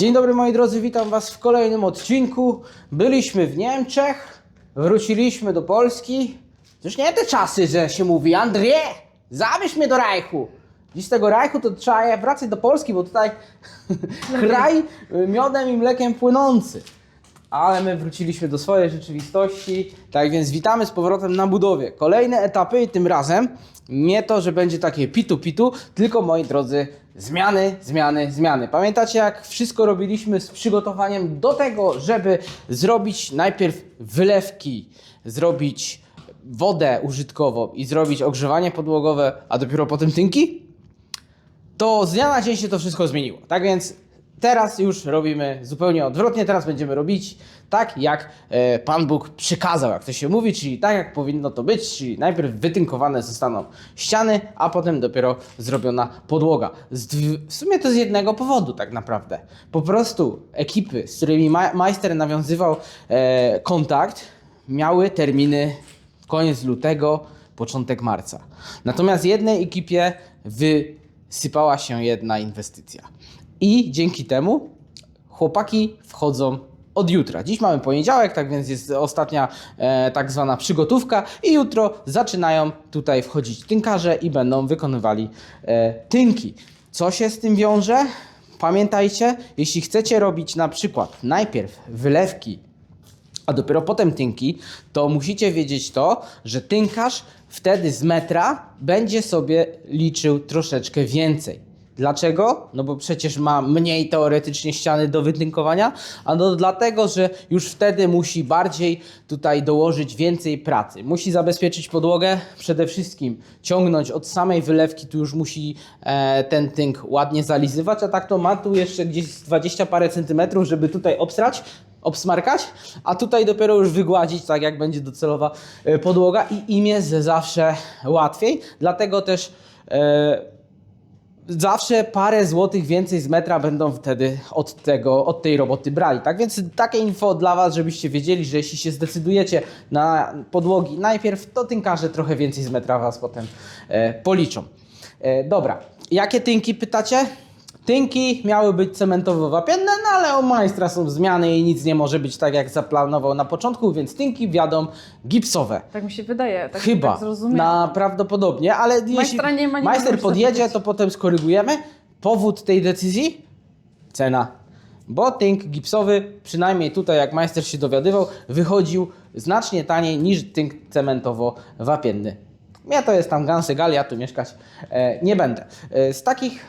Dzień dobry moi drodzy, witam Was w kolejnym odcinku. Byliśmy w Niemczech, wróciliśmy do Polski. Już nie te czasy, że się mówi Andrzej, zabierz mnie do Reichu. Dziś z tego Reichu to trzeba wracać do Polski, bo tutaj kraj miodem i mlekiem płynący. Ale my wróciliśmy do swojej rzeczywistości, tak więc witamy z powrotem na budowie. Kolejne etapy i tym razem nie to, że będzie takie pitu-pitu, tylko moi drodzy, zmiany, zmiany, zmiany. Pamiętacie jak wszystko robiliśmy z przygotowaniem do tego, żeby zrobić najpierw wylewki, zrobić wodę użytkową i zrobić ogrzewanie podłogowe, a dopiero potem tynki? to z dnia na dzień się to wszystko zmieniło. Tak więc teraz już robimy zupełnie odwrotnie. Teraz będziemy robić tak, jak e, Pan Bóg przykazał, jak to się mówi, czyli tak, jak powinno to być. Czyli najpierw wytynkowane zostaną ściany, a potem dopiero zrobiona podłoga. W sumie to z jednego powodu, tak naprawdę. Po prostu ekipy, z którymi ma- majster nawiązywał e, kontakt, miały terminy koniec lutego, początek marca. Natomiast jednej ekipie wysypała się jedna inwestycja. I dzięki temu chłopaki wchodzą od jutra. Dziś mamy poniedziałek, tak więc jest ostatnia e, tak zwana przygotówka i jutro zaczynają tutaj wchodzić tynkarze i będą wykonywali e, tynki. Co się z tym wiąże? Pamiętajcie, jeśli chcecie robić na przykład najpierw wylewki a dopiero potem tynki, to musicie wiedzieć to, że tynkarz wtedy z metra będzie sobie liczył troszeczkę więcej. Dlaczego? No bo przecież ma mniej teoretycznie ściany do wytynkowania, a no dlatego, że już wtedy musi bardziej tutaj dołożyć więcej pracy. Musi zabezpieczyć podłogę, przede wszystkim ciągnąć od samej wylewki, tu już musi e, ten tynk ładnie zalizywać, a tak to ma tu jeszcze gdzieś z 20 parę centymetrów, żeby tutaj obsrać, obsmarkać, a tutaj dopiero już wygładzić, tak jak będzie docelowa e, podłoga i im jest zawsze łatwiej. Dlatego też e, zawsze parę złotych więcej z metra będą wtedy od tego, od tej roboty brali. Tak więc takie info dla Was, żebyście wiedzieli, że jeśli się zdecydujecie na podłogi najpierw, to tynkarze trochę więcej z metra Was potem e, policzą. E, dobra, jakie tynki pytacie? Tynki miały być cementowo-wapienne, no ale u majstra są zmiany i nic nie może być tak jak zaplanował na początku, więc tynki wjadą gipsowe. Tak mi się wydaje, tak, Chyba, tak na prawdopodobnie, ale jeśli nie ma, nie majster podjedzie, to potem skorygujemy. Powód tej decyzji? Cena. Bo tynk gipsowy, przynajmniej tutaj jak majster się dowiadywał, wychodził znacznie taniej niż tynk cementowo-wapienny. Ja to jest tam Gansegal, ja tu mieszkać e, nie będę. E, z takich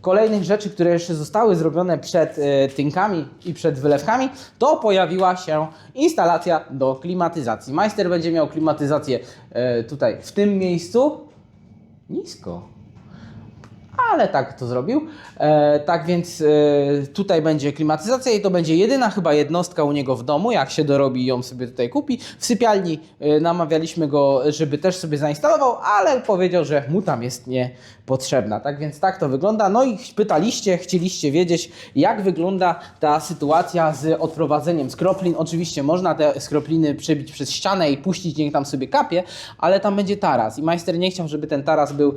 kolejnych rzeczy, które jeszcze zostały zrobione przed e, tynkami i przed wylewkami, to pojawiła się instalacja do klimatyzacji. Majster będzie miał klimatyzację e, tutaj w tym miejscu. Nisko ale tak to zrobił. E, tak więc e, tutaj będzie klimatyzacja i to będzie jedyna chyba jednostka u niego w domu. Jak się dorobi, ją sobie tutaj kupi. W sypialni e, namawialiśmy go, żeby też sobie zainstalował, ale powiedział, że mu tam jest niepotrzebna. Tak więc tak to wygląda. No i pytaliście, chcieliście wiedzieć, jak wygląda ta sytuacja z odprowadzeniem skroplin. Oczywiście można te skropliny przebić przez ścianę i puścić, niech tam sobie kapie, ale tam będzie taras. I majster nie chciał, żeby ten taras był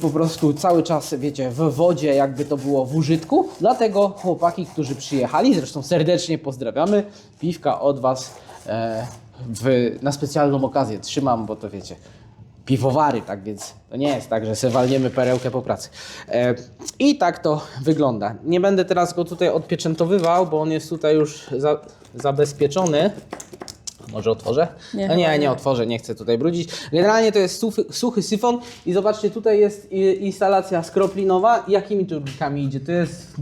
po prostu cały czas, wiecie, w wodzie, jakby to było w użytku. Dlatego chłopaki, którzy przyjechali, zresztą serdecznie pozdrawiamy, piwka od Was e, w, na specjalną okazję trzymam, bo to wiecie, piwowary, tak więc to nie jest tak, że se walniemy perełkę po pracy. E, I tak to wygląda. Nie będę teraz go tutaj odpieczętowywał, bo on jest tutaj już za, zabezpieczony. Może otworzę? Nie, no nie, nie otworzę, nie chcę tutaj brudzić. Generalnie to jest suchy, suchy syfon i zobaczcie, tutaj jest instalacja skroplinowa. Jakimi turbikami idzie? To jest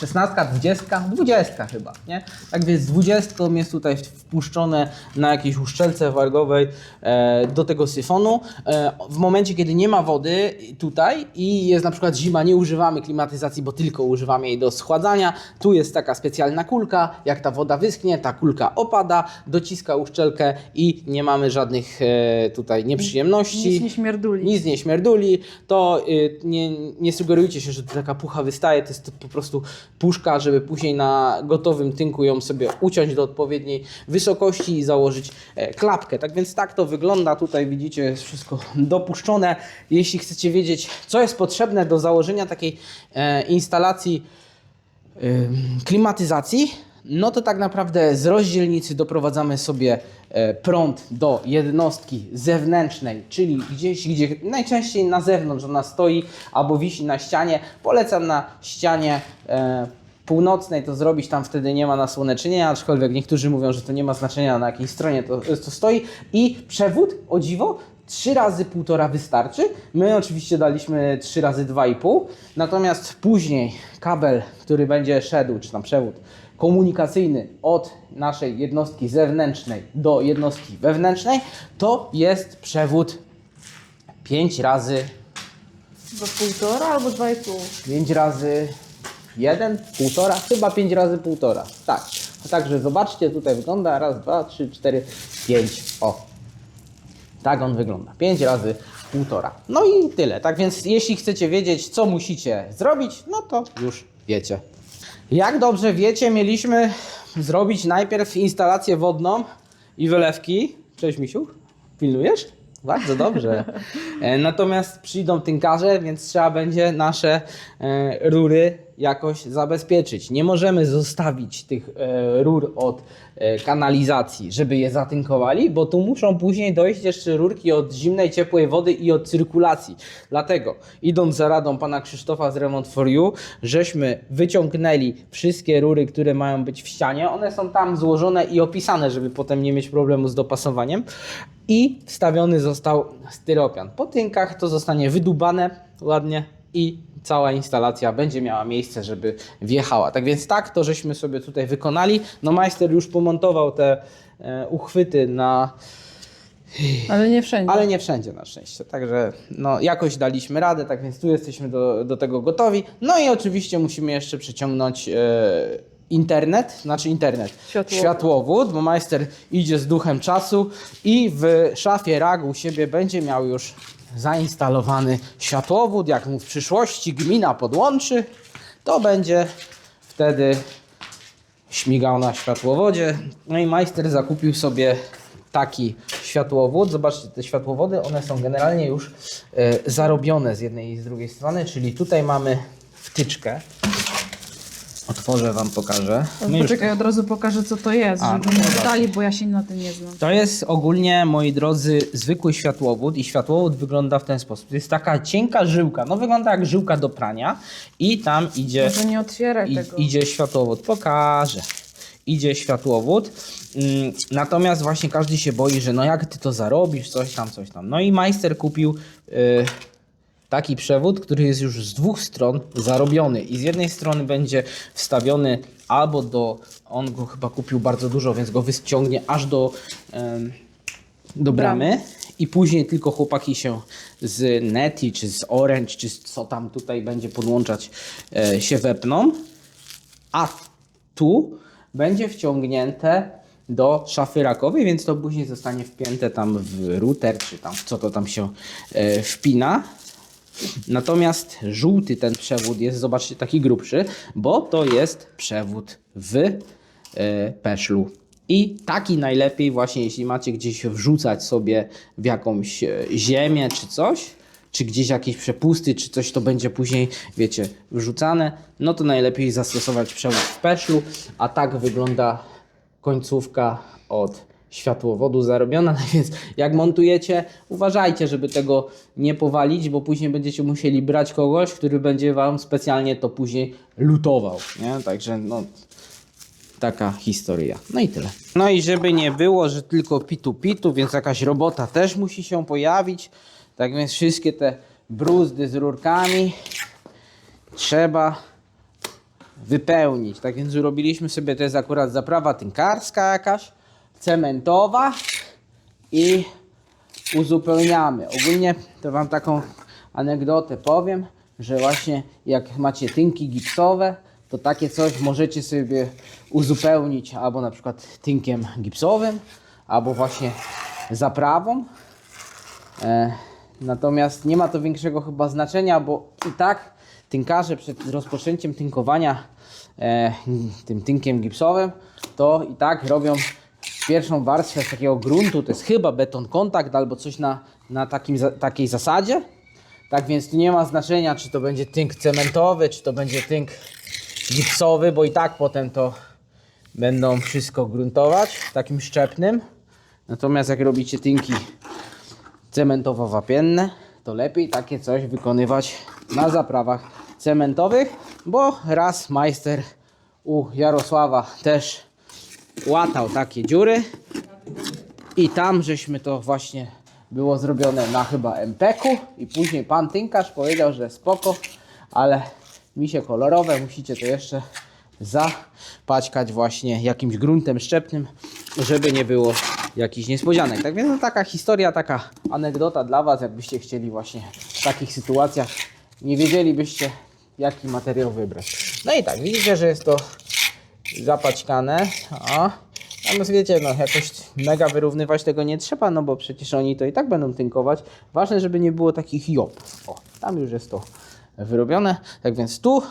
16, 20, 20 chyba, nie? Tak więc 20 jest tutaj wpuszczone na jakiejś uszczelce wargowej e, do tego syfonu. E, w momencie, kiedy nie ma wody tutaj i jest na przykład zima, nie używamy klimatyzacji, bo tylko używamy jej do schładzania. Tu jest taka specjalna kulka, jak ta woda wyschnie, ta kulka opada, dociska uszczelkę i nie mamy żadnych e, tutaj nieprzyjemności. Nic nie śmierduli. Nic nie śmierduli, to y, nie, nie sugerujcie się, że tu taka pucha wystaje, to jest to po prostu puszka, żeby później na gotowym tynku ją sobie uciąć do odpowiedniej wysokości i założyć e, klapkę. Tak więc tak to wygląda, tutaj widzicie jest wszystko dopuszczone. Jeśli chcecie wiedzieć, co jest potrzebne do założenia takiej e, instalacji ym, klimatyzacji, no to tak naprawdę z rozdzielnicy doprowadzamy sobie e, prąd do jednostki zewnętrznej, czyli gdzieś, gdzie najczęściej na zewnątrz ona stoi albo wisi na ścianie. Polecam na ścianie e, północnej to zrobić, tam wtedy nie ma nasłonecznienia, aczkolwiek niektórzy mówią, że to nie ma znaczenia na jakiej stronie to, to stoi. I przewód, o dziwo, 3 razy 1,5 wystarczy. My oczywiście daliśmy 3 razy 2,5, natomiast później kabel, który będzie szedł, czy tam przewód komunikacyjny od naszej jednostki zewnętrznej do jednostki wewnętrznej, to jest przewód 5 razy Za półtora albo dwa i pół. 5 razy 1, półtora, chyba 5 razy półtora. Tak. Także zobaczcie, tutaj wygląda raz, dwa, trzy, cztery, pięć. O. Tak on wygląda. 5 razy półtora. No i tyle. Tak więc jeśli chcecie wiedzieć, co musicie zrobić, no to już wiecie. Jak dobrze wiecie, mieliśmy zrobić najpierw instalację wodną i wylewki. Cześć Misiu, pilnujesz? Bardzo dobrze. E, Natomiast przyjdą tynkarze, więc trzeba będzie nasze e, rury jakoś zabezpieczyć. Nie możemy zostawić tych e, rur od e, kanalizacji, żeby je zatynkowali, bo tu muszą później dojść jeszcze rurki od zimnej, ciepłej wody i od cyrkulacji. Dlatego, idąc za radą pana Krzysztofa z Remont for You, żeśmy wyciągnęli wszystkie rury, które mają być w ścianie. One są tam złożone i opisane, żeby potem nie mieć problemu z dopasowaniem. I wstawiony został styropian. Po tynkach to zostanie wydubane ładnie i cała instalacja będzie miała miejsce, żeby wjechała. Tak więc tak, to żeśmy sobie tutaj wykonali. No majster już pomontował te e, uchwyty na Ale nie wszędzie. ale nie wszędzie na szczęście. Także no, jakoś daliśmy radę, tak więc tu jesteśmy do, do tego gotowi. No i oczywiście musimy jeszcze przeciągnąć e, internet, znaczy internet, Światłowód. światłowód, bo majster idzie z duchem czasu i w szafie RAG u siebie będzie miał już zainstalowany światłowód. Jak mu w przyszłości gmina podłączy, to będzie wtedy śmigał na światłowodzie. No i majster zakupił sobie taki światłowód. Zobaczcie, te światłowody, one są generalnie już e, zarobione z jednej i z drugiej strony, czyli tutaj mamy wtyczkę. Otworzę Wam, pokażę. My już- Poczekaj, od razu pokażę co to jest, A, żeby no nie dobra. dodali, bo ja się na tym nie znam. To jest ogólnie, moi drodzy, zwykły światłowód i światłowód wygląda w ten sposób. To jest taka cienka żyłka, no wygląda jak żyłka do prania i tam idzie... Może nie otwieraj I, tego. idzie światłowód, pokażę. Idzie światłowód. Mm, Natomiast właśnie każdy się boi, że no jak ty to zarobisz, coś tam, coś tam. No i majster kupił y, taki przewód, który jest już z dwóch stron zarobiony. I z jednej strony będzie wstawiony albo do. On go chyba kupił bardzo dużo, więc go wyciągnie aż do, do bramy. I później tylko chłopaki się z Neti, czy z Orange, czy z co tam tutaj będzie podłączać, e, się wepną. A tu będzie wciągnięte do szafy rakowej, więc to później zostanie wpięte tam w router, czy tam w co to tam się e, wpina. Natomiast żółty ten przewód jest, zobaczcie, taki grubszy, bo to jest przewód w e, peszlu. I taki najlepiej właśnie, jeśli macie gdzieś wrzucać sobie w jakąś e, ziemię czy coś, czy gdzieś jakieś przepusty, czy coś to będzie później, wiecie, wrzucane, no to najlepiej zastosować przewód w peszlu, a tak wygląda końcówka od światłowodu zarobiona, no więc jak montujecie, uważajcie, żeby tego nie powalić, bo później będziecie musieli brać kogoś, który będzie Wam specjalnie to później lutował, nie? Także no, taka historia. No i tyle. No i żeby nie było, że tylko pitu pitu, więc jakaś robota też musi się pojawić. Tak więc wszystkie te bruzdy z rurkami trzeba wypełnić. Tak więc zrobiliśmy sobie, to jest akurat zaprawa tynkarska jakaś, cementowa i uzupełniamy. Ogólnie to Wam taką anegdotę powiem, że właśnie jak macie tynki gipsowe, to takie coś możecie sobie uzupełnić albo na przykład tynkiem gipsowym, albo właśnie zaprawą. E, natomiast nie ma to większego chyba znaczenia, bo i tak tynkarze przed rozpoczęciem tynkowania e, tym tynkiem gipsowym, to i tak robią pierwszą warstwę z takiego gruntu, to jest chyba beton kontakt albo coś na, na takim, takiej zasadzie. Tak więc tu nie ma znaczenia, czy to będzie tynk cementowy, czy to będzie tynk gipsowy, bo i tak potem to będą wszystko gruntować takim szczepnym. Natomiast jak robicie tynki cementowo-wapienne, to lepiej takie coś wykonywać na zaprawach cementowych, bo raz majster u Jarosława też łatał takie dziury i tam żeśmy to właśnie było zrobione na chyba MPK-u i później pan tynkarz powiedział, że spoko, ale misie kolorowe musicie to jeszcze zapaćkać właśnie jakimś gruntem szczepnym, żeby nie było jakichś niespodzianek. Tak więc no, taka historia, taka anegdota dla Was, jakbyście chcieli właśnie w takich sytuacjach, nie wiedzielibyście jaki materiał wybrać. No i tak, widzicie, że jest to zapaćkane. O. Natomiast wiecie, no jakoś mega wyrównywać tego nie trzeba, no bo przecież oni to i tak będą tynkować. Ważne, żeby nie było takich job. O, tam już jest to wyrobione. Tak więc tu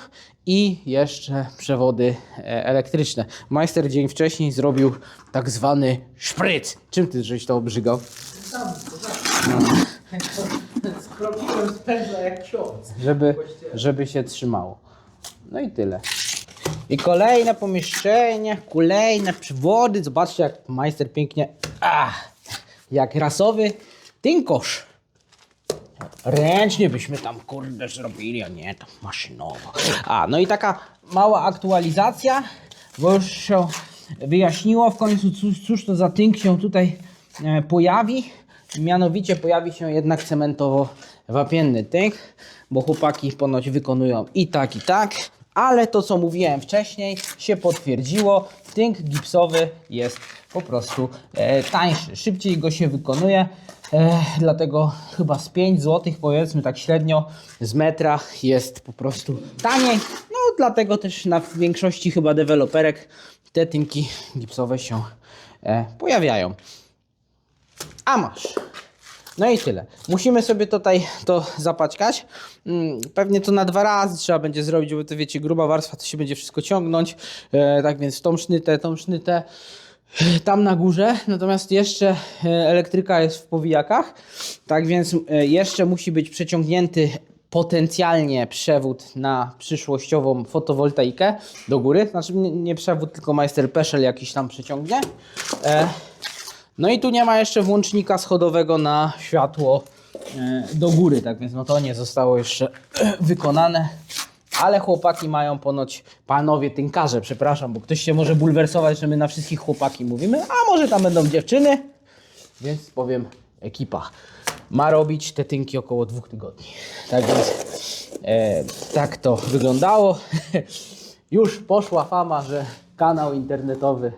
i jeszcze przewody e, elektryczne. Majster dzień wcześniej zrobił tak zwany szpryc. Czym ty żeś to obrzygał? Skropiłem z pędzla jak ksiądz. żeby, żeby się trzymało. No i tyle. I kolejne pomieszczenie, kolejne przewody. Zobaczcie, jak majster pięknie, ach, jak rasowy tynkosz. Ręcznie byśmy tam kurde zrobili, a nie tam maszynowo. A, no i taka mała aktualizacja, bo już się wyjaśniło w końcu, cóż, cóż to za tynk się tutaj e, pojawi. Mianowicie pojawi się jednak cementowo-wapienny tynk, bo chłopaki ponoć wykonują i tak, i tak. Ale to, co mówiłem wcześniej, się potwierdziło. Tynk gipsowy jest po prostu e, tańszy. Szybciej go się wykonuje. E, dlatego chyba z 5 zł, powiedzmy tak średnio, z metra jest po prostu taniej. No, dlatego też na większości chyba deweloperek te tynki gipsowe się e, pojawiają. A masz. No i tyle. Musimy sobie tutaj to zapaćkać. Mm, Pewnie to na dwa razy trzeba będzie zrobić, bo to wiecie, gruba warstwa to się będzie wszystko ciągnąć. E, tak więc tą sznytę, tą sznytę e, tam na górze. Natomiast jeszcze e, elektryka jest w powijakach. Tak więc jeszcze musi być przeciągnięty potencjalnie przewód na przyszłościową fotowoltaikę do góry. Znaczy nie, nie przewód, tylko majster Peszel jakiś tam przeciągnie. No i tu nie ma jeszcze włącznika schodowego na światło e, do góry, tak więc no to nie zostało jeszcze e, wykonane. Ale chłopaki mają ponoć, panowie tynkarze, przepraszam, bo ktoś się może bulwersować, że my na wszystkich chłopaki mówimy, a może tam będą dziewczyny, więc powiem ekipa. Ma robić te tynki około dwóch tygodni. Tak więc e, tak to wyglądało. Już poszła fama, że kanał internetowy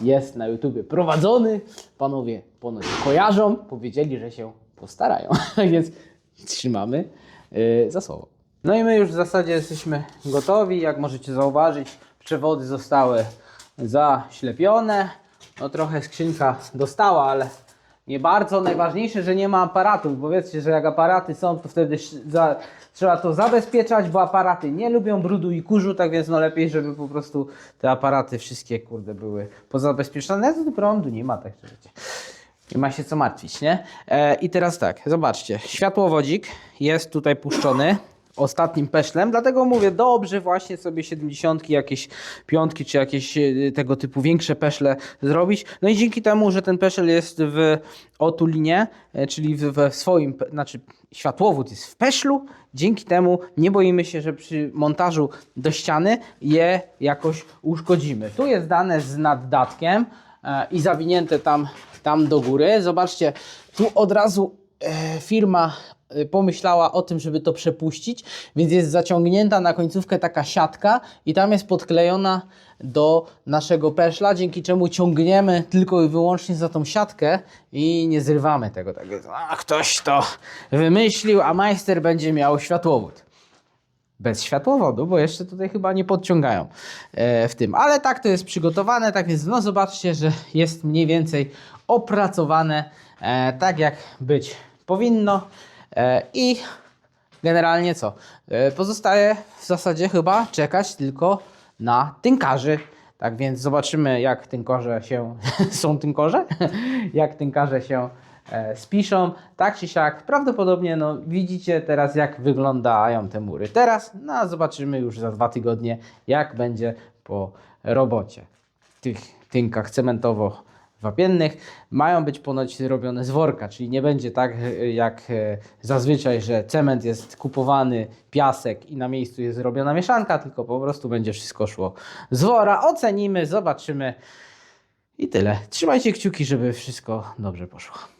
jest na YouTubie prowadzony. Panowie ponoć kojarzą, powiedzieli, że się postarają. Więc trzymamy e, za słowo. No i my już w zasadzie jesteśmy gotowi. Jak możecie zauważyć, przewody zostały zaślepione. No trochę skrzynka dostała, ale nie bardzo. Najważniejsze, że nie ma aparatów, bo wiecie, że jak aparaty są, to wtedy za, trzeba to zabezpieczać, bo aparaty nie lubią brudu i kurzu, tak więc no lepiej, żeby po prostu te aparaty wszystkie, kurde, były pozabezpieczone. No to prądu nie ma, tak wiecie. Nie ma się co martwić, nie? E, I teraz tak, zobaczcie, światłowodzik jest tutaj puszczony ostatnim peszlem, dlatego mówię, dobrze właśnie sobie 70, jakieś piątki, czy jakieś e, tego typu większe peszle zrobić. No i dzięki temu, że ten peszel jest w otulinie, e, czyli we swoim, znaczy światłowód jest w peszlu, dzięki temu nie boimy się, że przy montażu do ściany je jakoś uszkodzimy. Tu jest dane z naddatkiem e, i zawinięte tam, tam do góry. Zobaczcie, tu od razu firma pomyślała o tym, żeby to przepuścić, więc jest zaciągnięta na końcówkę taka siatka i tam jest podklejona do naszego peszla, dzięki czemu ciągniemy tylko i wyłącznie za tą siatkę i nie zrywamy tego. Tak jest, a ktoś to wymyślił, a majster będzie miał światłowód bez światłowodu, bo jeszcze tutaj chyba nie podciągają e, w tym. Ale tak to jest przygotowane, tak więc no zobaczcie, że jest mniej więcej opracowane e, tak jak być powinno i generalnie co? E, pozostaje w zasadzie chyba czekać tylko na tynkarzy. Tak więc zobaczymy jak tynkorze się, są tynkorze? jak tynkarze się e, spiszą. Tak czy siak, prawdopodobnie no, widzicie teraz jak wyglądają te mury. Teraz, no a zobaczymy już za dwa tygodnie jak będzie po robocie. Tych tynkach cementowo wapiennych mają być ponoć robione z worka, czyli nie będzie tak e, jak e, zazwyczaj, że cement jest kupowany, piasek i na miejscu jest zrobiona mieszanka, tylko po prostu będzie wszystko szło z wora. Ocenimy, zobaczymy i tyle. Trzymajcie kciuki, żeby wszystko dobrze poszło.